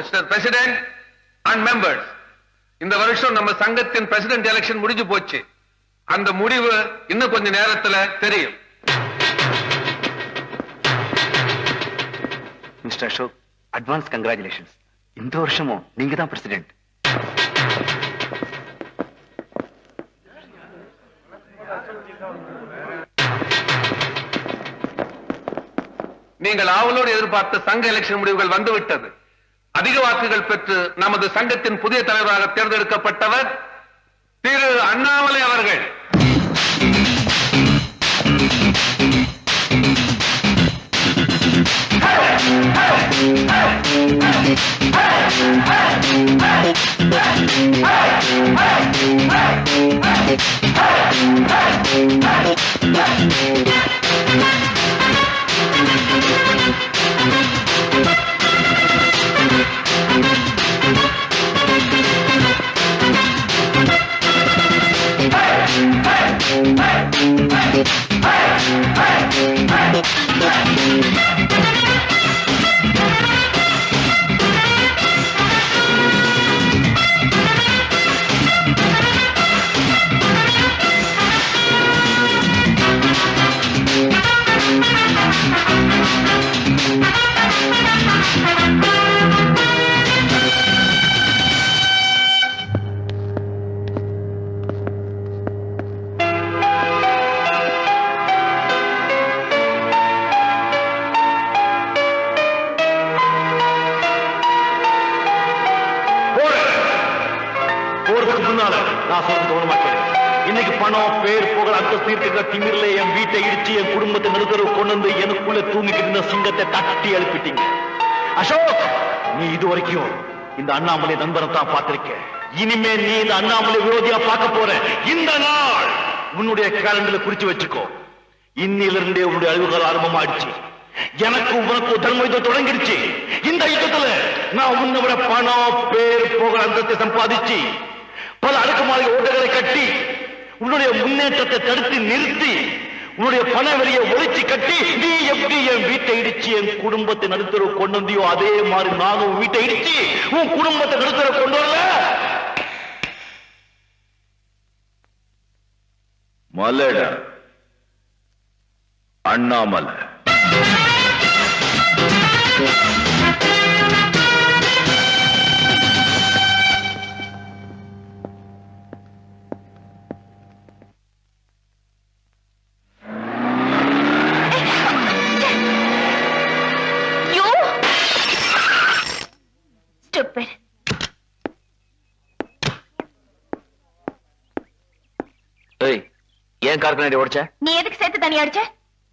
Mister president and members இந்த வருஷம் நம்ம சங்கத்தின் பிரசிடென்ட் எலெக்ஷன் முடிஞ்சு போச்சு. அந்த முடிவு இன்னும் கொஞ்ச நேரத்துல தெரியும். மிஸ்டர் அசோக் அட்வான்ஸ் கங்க்ராச்சுலேஷன்ஸ் இந்த வருஷமும் நீங்க தான் பிரசிடென்ட் நீங்கள் ஆவலோடு எதிர்பார்த்த சங்க எலெக்ஷன் முடிவுகள் வந்துவிட்டது. அதிக வாக்குகள் பெற்று நமது சங்கத்தின் புதிய தலைவராக தேர்ந்தெடுக்கப்பட்டவர் திரு அண்ணாமலை அவர்கள் Hey! Thank you. முன்னால நான் இன்னைக்கு பணம் பேர் புகழ் என் வீட்டை இடிச்சு என் குடும்பத்தை நடுத்தரவு கொண்டு வந்து எனக்குள்ள தூங்கிக்கிட்டு இருந்த சிங்கத்தை தட்டி எழுப்பிட்டீங்க அசோக் நீ இது வரைக்கும் இந்த அண்ணாமலை நண்பரை தான் பார்த்திருக்க இனிமே நீ இந்த அண்ணாமலை விரோதியா பார்க்க போற. இந்த நாள் உன்னுடைய கேலண்டர்ல குறிச்சு வச்சுக்கோ. இன்னில உன்னுடைய அழிவுகள் ஆரம்பமாயிடுச்சு. எனக்கு உனக்கு தர்ம யுத்தம் தொடங்கிடுச்சு. இந்த யுத்தத்துல நான் உன்னை விட பணம் பேர் புகழ் அந்தத்தை சம்பாதிச்சு பல அடுக்குமாறு ஓட்டைகளை கட்டி உன்னுடைய முன்னேற்றத்தை தடுத்து நிறுத்தி உன்னுடைய பண வெளியை ஒழிச்சு கட்டி நீ எப்படி என் வீட்டை இடிச்சு என் குடும்பத்தை நடுத்தர கொண்டு வந்தியோ அதே மாதிரி நானும் உன் வீட்டை இடிச்சு உன் குடும்பத்தை நடுத்தர கொண்டு வரல. மலட அண்ணாமலை. ஏன் கார் கண்ணாடி உடைச்ச நீ எதுக்கு சேர்த்து தண்ணி அடிச்ச?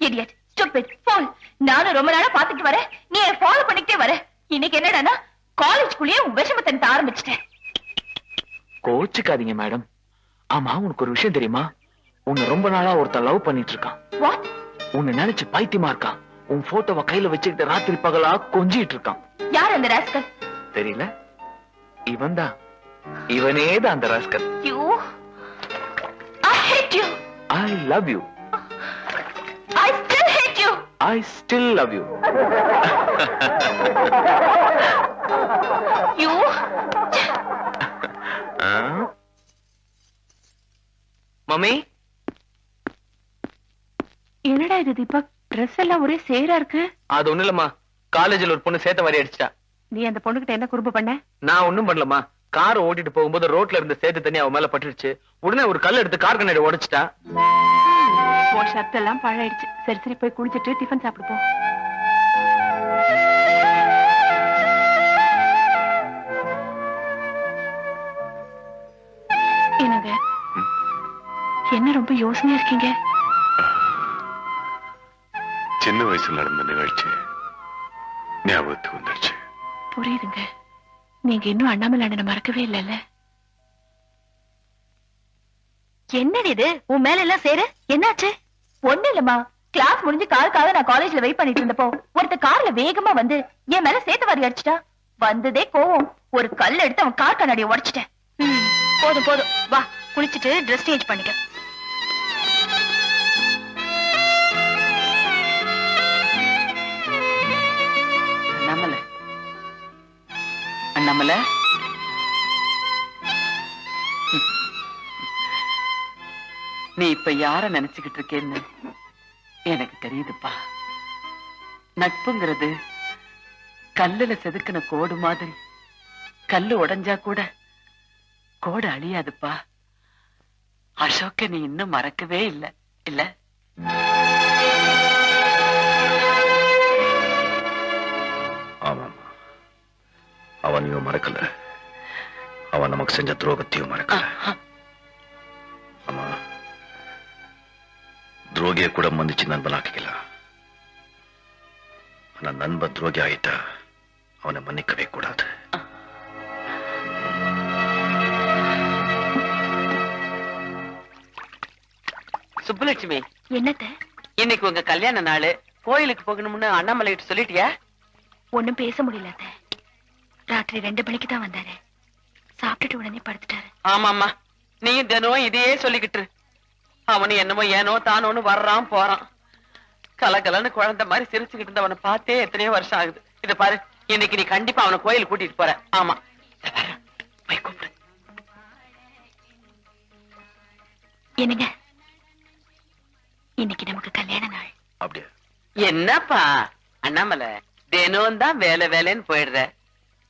இடியட் ஸ்டூபிட் ஃபோல் நானும் ரொம்ப நாளா பாத்துட்டு வரேன். நீ என்ன ஃபாலோ பண்ணிக்கிட்டே வர. இன்னைக்கு என்னடான்னா காலேஜ்குள்ளேயே உன் விஷமத்தனத்தை ஆரம்பிச்சிட்டேன். கோச்சுக்காதீங்க மேடம் ஆமா உனக்கு ஒரு விஷயம் தெரியுமா? உன்னை ரொம்ப நாளா ஒருத்தன் லவ் பண்ணிட்டு இருக்கான். வாட் உன்னை நினைச்சு பைத்தியமா இருக்கான். உன் போட்டோவை கையில வச்சுக்கிட்டு ராத்திரி பகலா கொஞ்சிட்டு இருக்கான். யார் அந்த ராஸ்கல் தெரியல. இவன் தான் இவனே தான் அந்த rascal you I hate you I love you I still hate you I still love you you mummy என்னடா இது தீபக்? ட்ரெஸ் எல்லாம் ஒரே சேரா இருக்கு. அது ஒண்ணு இல்லம்மா காலேஜ்ல ஒரு பொண்ணு சேத்த வாரி அடிச்சிட்டா. நீ அந்த பொண்ணுகிட்ட என்ன குறும்பு பண்ண? நான் ஒண்ணும் பண்ணலமா கார் ஓட்டிட்டு போகும்போது ரோட்ல இருந்த சேத்து தண்ணி அவன் மேல பட்டுருச்சு. உடனே ஒரு கல் எடுத்து கார் கண்ணாடி உடைச்சிட்டா உன் ஷர்ட் எல்லாம் பழாயிடுச்சு. சரி சரி போய் குளிச்சிட்டு டிஃபன் சாப்பிடு போ என்னங்க? என்ன ரொம்ப யோசனையா இருக்கீங்க? சின்ன வயசுல நடந்த நிகழ்ச்சி ஞாபகத்துக்கு வந்துருச்சு. புரியுதுங்க. நீங்க இன்னும் அண்ணாமலை அண்ணனை மறக்கவே இல்லைல்ல? என்னடி இது? உன் மேல எல்லாம் சேரு? என்னாச்சு? ஒண்ணு இல்லம்மா. கிளாஸ் முடிஞ்சு காருக்காக நான் காலேஜ்ல வெயிட் பண்ணிட்டு இருந்தப்போ ஒருத்த கார்ல வேகமா வந்து என் மேல சேத்து வாரி அடிச்சிட்டா. வந்ததே கோவம். ஒரு கல் எடுத்து அவன் கார் கண்ணாடியை உடைச்சிட்டேன். போதும் போதும். வா குளிச்சிட்டு ட்ரெஸ் சேஞ்ச் பண்ணிக்க. நம்மள? நீ இப்ப யார நினைச்சுக்கிட்டு இருக்கேன்னு எனக்கு தெரியுதுப்பா. நட்புங்கிறது கல்லுல செதுக்கின கோடு மாதிரி. கல்லு உடைஞ்சா கூட கோடு அழியாதுப்பா. அசோக்க நீ இன்னும் மறக்கவே இல்லை. இல்ல? அவனையும் மறக்கல. அவன் நமக்கு செஞ்ச துரோகத்தையும் மறக்கல. ஆமா துரோகிய கூட மன்னிச்சு நண்பனாக்கிக்கலாம் ஆனா நண்பன் துரோகி ஆயிட்டா அவனை மன்னிக்கவே கூடாது. சுப்புலட்சுமி என்னத்த? இன்னைக்கு உங்க கல்யாண நாள் கோயிலுக்கு போகணும்னு அண்ணாமலை கிட்ட சொல்லிட்டியா? ஒண்ணும் பேச முடியல. ராத்திரி ரெண்டு மணிக்கு தான் வந்தாரு. சாப்பிட்டுட்டு உடனே படுத்துட்டாரு. ஆமாம்மா. நீயும் தினம் இதையே சொல்லிக்கிட்டு. அவனு என்னமோ ஏனோ தானோன்னு வர்றான் போறான். கலகலன்னு குழந்தை மாதிரி சிரிச்சுக்கிட்டு இருந்தவனை பார்த்தே எத்தனையோ வருஷம் ஆகுது. இத பாரு இன்னைக்கு நீ கண்டிப்பா அவனை கோயில் கூட்டிட்டு போற. ஆமா. போய் கூப்பிடு என்னங்க? இன்னைக்கு நமக்கு கல்யாண நாள். அப்படியே? என்னப்பா? அண்ணாமலை தினம் தான் வேலை வேலைன்னு போயிடுற.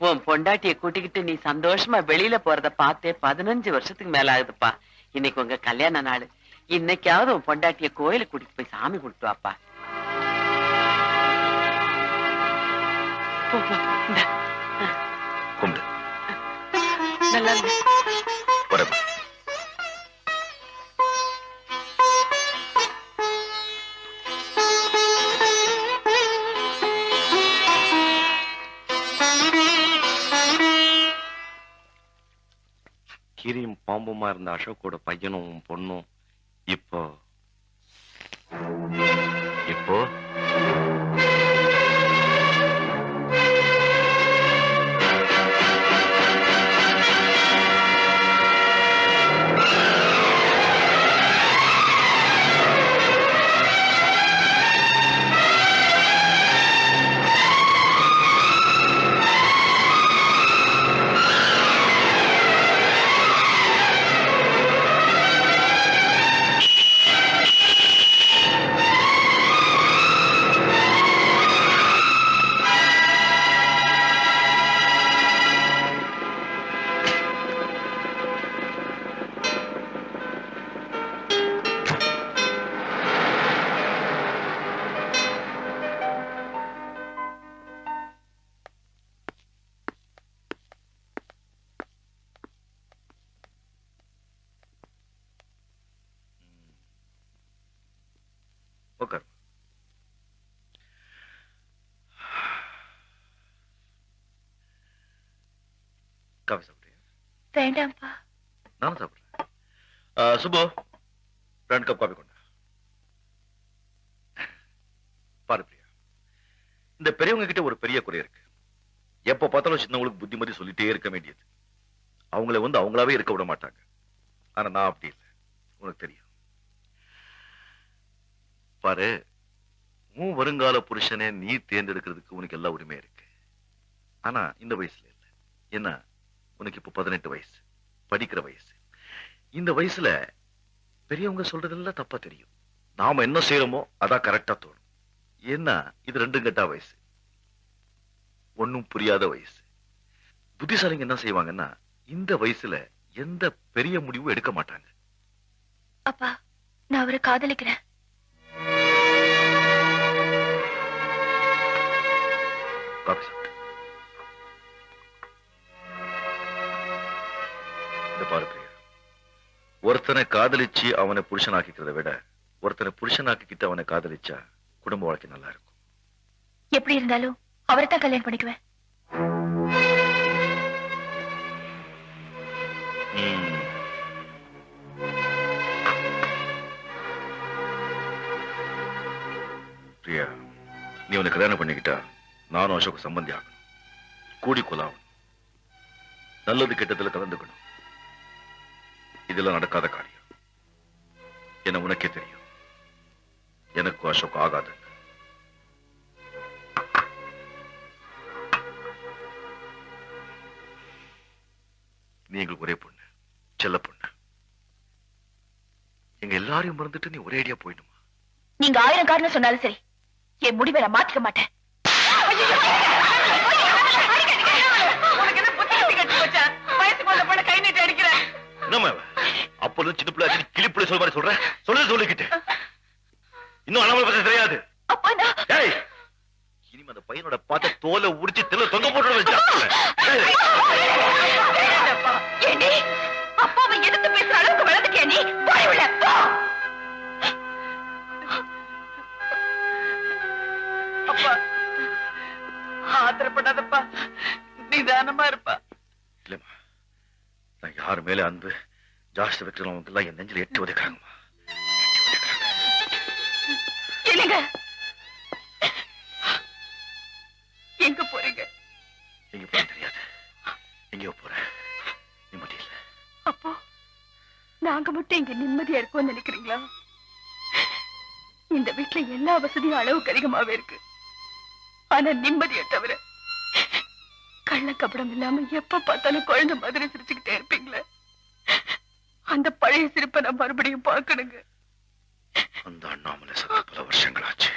உன் பொண்டாட்டிய கூட்டிக்கிட்டு நீ சந்தோஷமா வெளியில போறத பார்த்தே பதினஞ்சு வருஷத்துக்கு மேல ஆகுதுப்பா இன்னைக்கு உங்க கல்யாண நாள். இன்னைக்காவது உன் பொண்டாட்டிய கோயிலுக்கு கூட்டிட்டு போய் சாமி குடுத்து வாப்பா. கும்பிடு. நல்லா கீரியும் பாம்புமா இருந்த அசோக்கோட பையனும் பொண்ணும் இப்போ இப்போ? உட்கார். காஃபி சாப்பிட்றியா? வேண்டாம்ப்பா. நானும் சாப்பிடுறேன். ஆ, சுப்பு ரெண்டு கப் காபி கொண்டா பாரு பிரியா இந்த பெரியவங்க கிட்ட ஒரு பெரிய குறை இருக்கு. எப்ப பார்த்தாலும் சின்னவங்களுக்கு புத்திமதி சொல்லிட்டே இருக்க வேண்டியது. அவங்கள வந்து அவங்களாவே இருக்க விட மாட்டாங்க. ஆனா நான் அப்படி இல்லை. உனக்கு தெரியும். பாரு உன் வருங்கால புருஷனே நீ தேர்ந்தெடுக்கிறதுக்கு உனக்கு எல்லா உரிமையா இருக்கு. ஆனா இந்த வயசுல இல்ல. என்ன உனக்கு இப்ப பதினெட்டு வயசு படிக்கிற வயசு. இந்த வயசுல பெரியவங்க சொல்றதெல்லாம் தப்பா தெரியும். நாம என்ன செய்யறோமோ அதான் கரெக்டா தோணும். ஏன்னா இது ரெண்டும் கெட்டா வயசு. ஒண்ணும் புரியாத வயசு. புத்திசாலிங்க என்ன செய்வாங்கன்னா இந்த வயசுல எந்த பெரிய முடிவும் எடுக்க மாட்டாங்க. அப்பா நான் அவரை காதலிக்கிறேன். சாப்பிட்டு இந்த பாரு ஒருத்தனை காதலிச்சு அவனை புருஷனாக்கிக்கிறத விட ஒருத்தனை புருஷனாக்கிக்கிட்டு அவனை காதலிச்சா குடும்ப வாழ்க்கை நல்லா இருக்கும் எப்படி இருந்தாலும் அவரை தான் கல்யாணம் பண்ணிக்குவேன். பிரியா நீ உன்னை கல்யாணம் பண்ணிக்கிட்டா நானும் அசோக் சம்பந்தி ஆகணும். கூடி கொலாவணும். நல்லது கெட்டதுல கலந்துக்கணும். இதெல்லாம் நடக்காத காரியம். என்ன உனக்கே தெரியும். எனக்கு அசோக் ஆகாது. நீ எங்களுக்கு ஒரே பொண்ணு. செல்ல பொண்ணு. எங்க எல்லாரையும் மறந்துட்டு நீ ஒரே அடியா போயிடுமா? நீங்க ஆயிரம் காரணம் சொன்னாலும் சரி என் முடிவை நான் மாத்திக்க மாட்டேன். அப்பொழுது சின்ன பிள்ளை சொல்ற மாதிரி சொல்ற? சொல்லு சொல்லிக்கிட்டு. இன்னும் அண்ணாமலை பத்தி தெரியாது. இனிமே அந்த பையனோட பார்த்த தோலை உரிச்சு தெல்ல தொங்க போட்டு வச்சா மேல அன்பு. ஜாஸ்தி வைக்கிறவங்க எல்லாம் என் நெஞ்சில எட்டு உதைக்கிறாங்கம்மா. எங்க போறீங்க? எங்க போய் தெரியாது. எங்கேயோ போறேன். நிம்மதி இல்ல. அப்போ நாங்க மட்டும் இங்க நிம்மதியா இருக்கோம்னு நினைக்கிறீங்களா? இந்த வீட்டுல எல்லா வசதியும் அளவுக்கு அதிகமாவே இருக்கு. ஆனா நிம்மதியை தவிர கள்ள கபடம் இல்லாம எப்ப பார்த்தாலும் குழந்தை மாதிரி சிரிச்சுக்கிட்டே இருப்பீங்களே? அந்த பழைய சிரிப்பை நான் மறுபடியும் பார்க்கணுங்க. அந்த அண்ணாமலை சத்த பல வருஷங்களாச்சு.